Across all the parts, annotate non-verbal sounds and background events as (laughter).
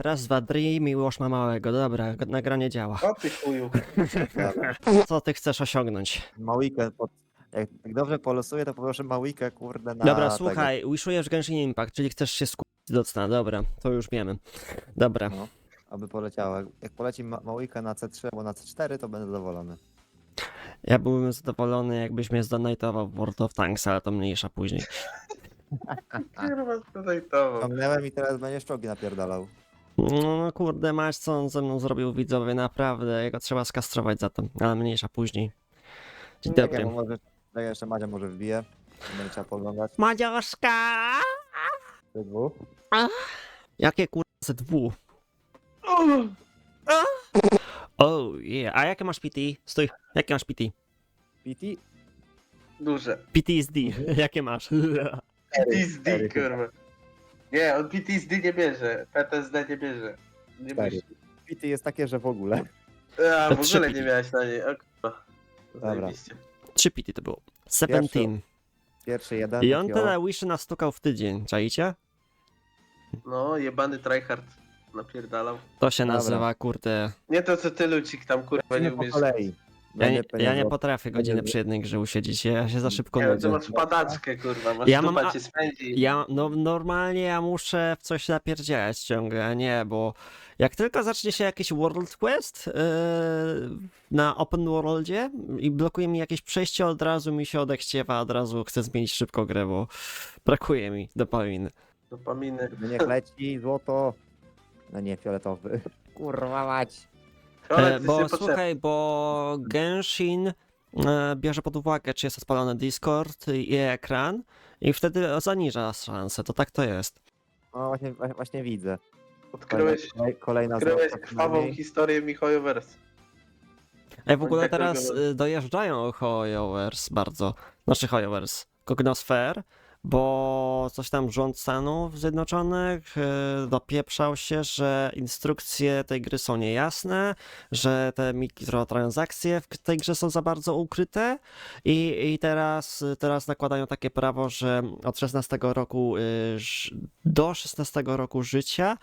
raz, dwa, dri, miłość ma małego. Dobra, nagranie działa. O ty chuju. Co ty chcesz osiągnąć? Mawikę, pod... jak, jak dobrze polosuję, to poproszę Mawikę, kurde, na Dobra, tego. słuchaj, wishujesz Genshin Impact, czyli chcesz się skupić do cna. Dobra, to już wiemy. Dobra. No, aby poleciała. Jak- Jak poleci ma Mawikę na C3 albo na C4, to będę zadowolony. Ja byłbym zadowolony, jakbyś mnie zdonatował w World of Tanks, ale to mniejsza później. Kurwa, tutaj to. Ciągnęłem i teraz będziesz czołgi napierdalał. No kurde, masz co on ze mną zrobił widzowie, naprawdę. Jego trzeba skastrować za to, ale mniejsza później. Dzień Tak, dobry. ja może, tak jeszcze Madzia może wbije. Będzie trzeba poglądać. Madzioszka! Ty dwóch. Jakie kurwa ZW? Oh yeah, a jakie masz PT? Stój, jakie masz PT? PT? Duże. PTSD, (laughs) jakie masz? PTSD, kurwa. Nie, on PTSD nie bierze. PTSD nie bierze. Nie bierze. PT jest takie, że w ogóle. A, To w trzy ogóle nie miałeś na niej. O kurwa. Dobra. Zajebiście. Trzy PT to było. 17. Pierwszy jeden. I on taki o- tyle wiszy nastukał w tydzień, czaicie? No, jebany tryhard napierdalał. To się Dobra. nazywa, kurde... Nie to co ty Lucik tam kurwa nie Lecimy po umiesz. kolei. Ja nie, ja nie potrafię godzinę będzie- przy jednej grze usiedzieć, ja się za szybko Nie, to nudzę. masz padaczkę kurwa, masz Ja ja mam a- cię spędzi. Ja, no normalnie ja muszę w coś napierdzielać ciągle, a nie, bo jak tylko zacznie się jakiś World Quest yy, na Open Worldzie i blokuje mi jakieś przejście, od razu mi się odechciewa, od razu chcę zmienić szybko grę, bo brakuje mi dopaminy. Dopaminy. Niech leci, złoto. No nie, fioletowy. Kurwa mać. E, ty bo słuchaj, bo Genshin e, bierze pod uwagę, czy jest odpalony Discord i ekran i wtedy zaniża szanse, to tak to jest. No właśnie, wa- właśnie widzę. odkryłeś, Kolej- Kolejna odkryłeś krwawą przynajmniej. historię Michojowers. Ej, w ogóle tak teraz wygląda. y, dojeżdżają Hoyowers bardzo, znaczy Hoyowers, Cognosfer, bo coś tam rząd Stanów Zjednoczonych y, dopieprzał się, że instrukcje tej gry są niejasne, że te mikrotransakcje w tej grze są za bardzo ukryte i, i teraz, teraz nakładają takie prawo, że od 16 roku ż- do 16 roku życia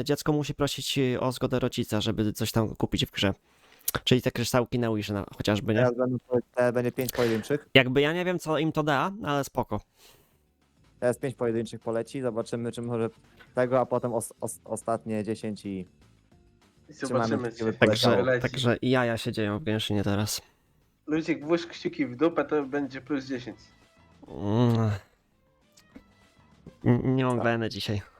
y, dziecko musi prosić o zgodę rodzica, żeby coś tam kupić w grze. Czyli te kryształki na Wish na, chociażby, nie? Teraz będą, po- teraz będzie pięć pojedynczych. Jakby ja nie wiem, co im to da, ale spoko. Teraz pięć pojedynczych poleci. Zobaczymy, czy może tego, a potem os, os, ostatnie 10 i. I zobaczymy, kciuki, czy żeby Także, poleciało. wyleci. także jaja się dzieją w Genshinie teraz. Lucik, włóż kciuki w dupę, to będzie plus 10. Mm. N- Nie mam weny dzisiaj. (laughs)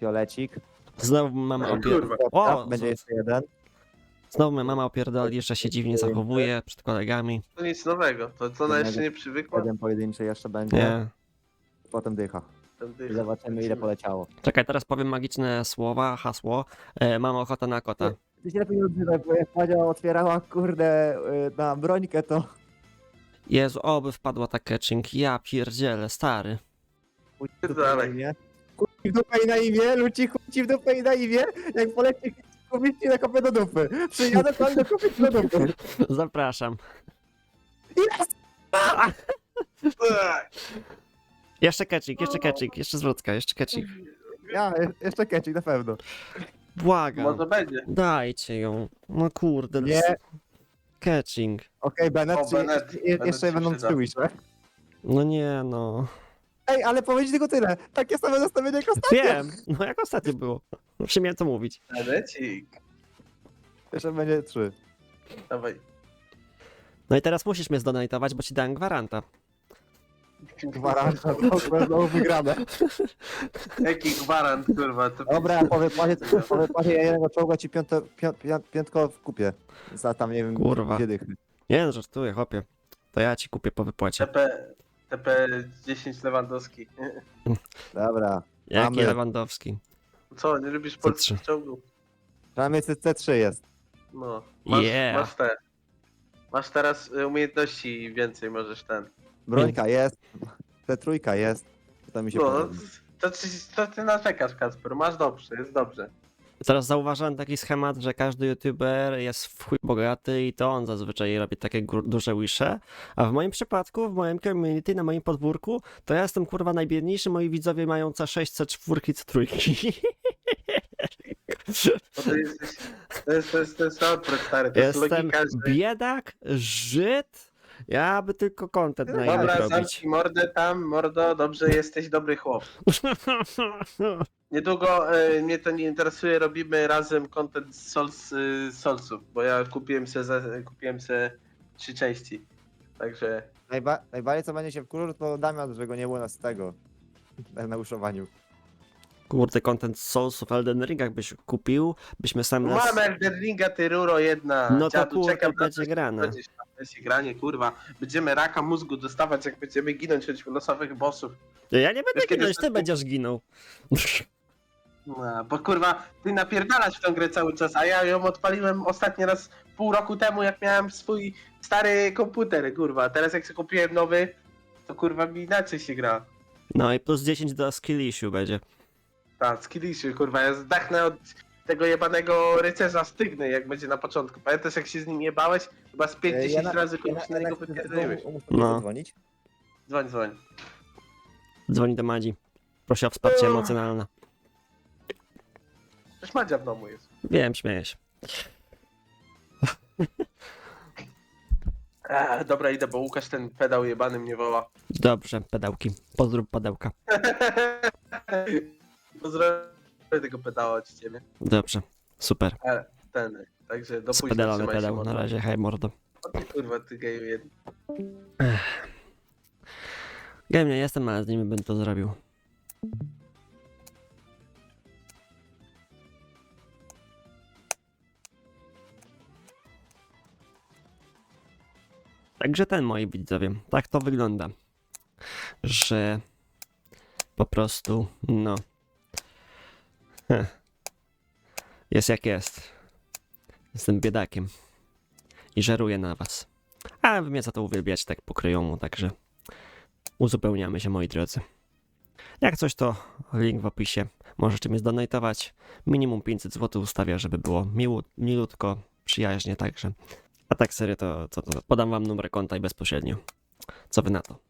Fiolecik. Znowu mama O opier... kurwa. O, będzie jeszcze jeden. znowu mama opierdoli, że się dziwnie zachowuje przed kolegami. To nic nowego, to co ona jeszcze nie przywykła? Jeden pojedynczy jeszcze będzie. Nie. Potem dycha. I zobaczymy, ile poleciało. Czekaj, teraz powiem magiczne słowa, hasło. E, mam ochotę na kota. Ty się lepiej nie odzywaj, bo jak Madzia otwierała, kurde, y, na brońkę, to Jezu, oby wpadła ta catching. Ja pierdzielę, stary. Dalej. ci w dupę i na imię, Luci, chuj ci w dupę i na imię. Jak poleci, kupić ci na kopę do dupy. Przyjadę tam do kupić do dupy. Zapraszam. (laughs) Jeszcze catching, jeszcze catching, jeszcze zwrotka, jeszcze catching. Ja, je- jeszcze kecik na pewno. Błagam. Może będzie. Dajcie ją. No kurde. Nie. s- Catching. Okej, Bennett, O, czy, Bennett. je- Bennett jeszcze będą przyda. trzy. No nie no. Ej, ale powiedz tylko tyle. Takie same nastawienie jak ostatnio. Wiem, no jak ostatnio było. Muszę miałem co mówić. Talecik. Jeszcze będzie trzy. Dawaj. No i teraz musisz mnie zdonatować, bo ci dałem gwaranta. Gwarant, to znowu wygrane. (laughs) Jaki gwarant, kurwa. To (laughs) Dobra, powiem panie, powiem panie, ja jednego czołga ci piąte, pią, pią, piątko kupię. Za tam, nie wiem, Kurwa. dwie. Nie no, żartuję, chłopie. To ja ci kupię po wypłacie. TP10 Lewandowski. Dobra. Jaki Mamy. Lewandowski? Co, nie lubisz polskich ciągu? Przynajmniej C3 jest. No. Masz, Yeah. masz te. Masz teraz y, umiejętności i więcej możesz ten. Brońka jest. C3 jest. To mi się No, podoba. to, ty- to ty narzekasz, Kasper. Masz dobrze, jest dobrze. Teraz zauważyłem taki schemat, że każdy youtuber jest w chuj bogaty i to on zazwyczaj robi takie duże wisze, a w moim przypadku, w moim community, na moim podwórku, to ja jestem kurwa najbiedniejszy, moi widzowie mają C6, C4, C3. Bo to, jest, to, jest, to, jest, to jest odwrót, stary. To jest Jestem logika, że... biedak, Żyd, ja by tylko content na Dobra, robić. zamknij mordę tam, mordo, dobrze, jesteś dobry chłop. (laughs) Niedługo e, mnie to nie interesuje, robimy razem content z Souls, y, Soulsów, bo ja kupiłem se, za, kupiłem se trzy części. Także Najba najbardziej co będzie się wkurzył, to Damian, że go nie było nas tego. Na, na uszowaniu. Kurde, content z Soulsów Elden Ringach byś kupił, byśmy sam nas... mam Elden Ringa, ty ruro jedna. No to Dziadu, kurde, czekam na będzie coś, grane. Będziesz sesji granie, kurwa. Będziemy raka mózgu dostawać, jak będziemy ginąć choćby losowych bossów. Ja nie będę Wiesz, ginąć, ty będziesz ginął. No, bo kurwa, ty napierdalasz w tą grę cały czas, a ja ją odpaliłem ostatni raz pół roku temu, jak miałem swój stary komputer, kurwa. Teraz jak sobie kupiłem nowy, to kurwa mi inaczej się gra. No i plus 10 do skill issue będzie. Tak, skilliszy, kurwa, ja zdechnę od tego jebanego rycerza stygny, jak będzie na początku. Pamiętasz jak się z nim jebałeś? Chyba z 5-10 na- razy ja komuś na niego wypierdoliłeś. Muszę No. dzwonić. Dzwoń, dzwoń. Dzwoni do Madzi. Prosi o wsparcie emocjonalne. Przecież Madzia w domu jest. Wiem, śmieję się. (laughs) Eee, dobra, idę, bo Łukasz ten pedał jebany mnie woła. Dobrze, pedałki. Pozdrów pedełka. (laughs) Pozdrawiam tego pedała od ciebie. Dobrze, super. Ten, także do później. Spedalany trzymaj się, pedał. Na mordo. razie, hej mordo. O ty kurwa, ty geju jeden. Game nie jestem, ale z nimi bym to zrobił. Także ten, moi widzowie, tak to wygląda, że po prostu, no, (laughs) jest jak jest. Jestem biedakiem i żeruję na was. A wy mnie za to uwielbiać tak pokryjomu, także uzupełniamy się, moi drodzy. Jak coś, to link w opisie. Możecie mnie zdonatować. Minimum 500 zł ustawia, żeby było miło, milutko, przyjaźnie także. A tak serio, to, to, to podam wam numer konta i bezpośrednio. Co wy na to?